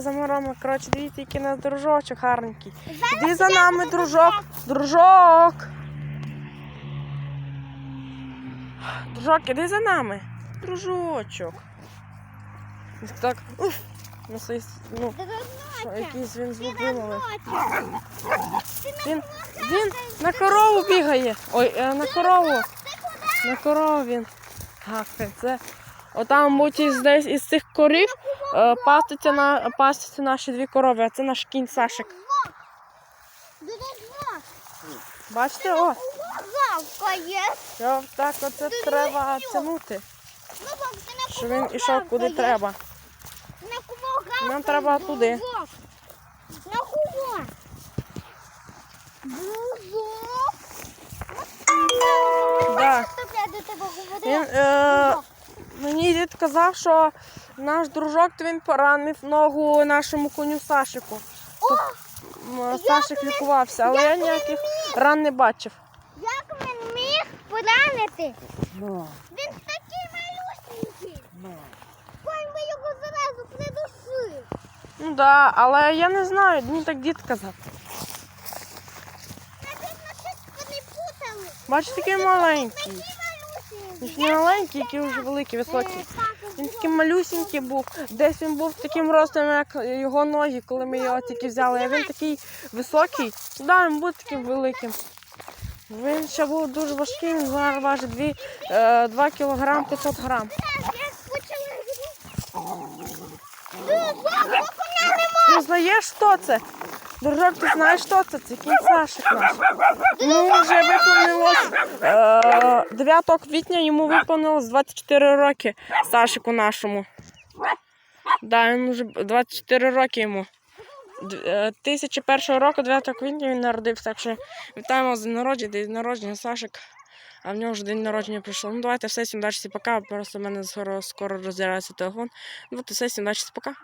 за мороми. Коротше, дивіться, який у нас дружочок гарненький. Іди за нами, дружок. Дружок. Дружок, іди за нами. Дружочок. Так, уф. Ну, свої- ну, що, якийсь він звук вимовив. Він, він на корову бігає. Ой, е, на корову. На корову він гавкає. Це отам, мабуть, із, десь із цих корів е, паститься, на, паститься наші дві корови, а це наш кінь Сашик. Бачите, о, його так оце треба тягнути, щоб він ішов куди треба. Нам треба туди. Да. Він, е. Мені дід казав, що наш дружок то він поранив ногу нашому коню Сашику. М, Сашик лікувався, але я ніяких ран не бачив. Як він міг поранити? Ну, Він такий малюсенький. ну. Конь би його зразу придушив. Ну да, але я не знаю, мені так дід казав. Бачиш, такий маленький. Він не маленький, який вже великий, високий. Він такий малюсінький був. Десь він був таким ростом, як його ноги, коли ми його тільки взяли. А він такий високий. Да, він був таким великим. Він ще був дуже важкий, він важить 2, е, 2 кг 500 грам. Ти знаєш, хто це? Дружок, ти знаєш, хто це? Це кінь Сашик наш. Йому вже виповнилось е, 9 квітня йому виповнилось 24 роки Сашику нашому. Да, він вже 24 роки йому. Д- е, 1001 року, 9 квітня він народився, так що вітаємо з народження, день народження Сашик. А в нього вже день народження прийшов. Ну давайте все, всім далі пока. Просто в мене скоро, скоро роздирається телефон. Ну, то все, всім далі пока.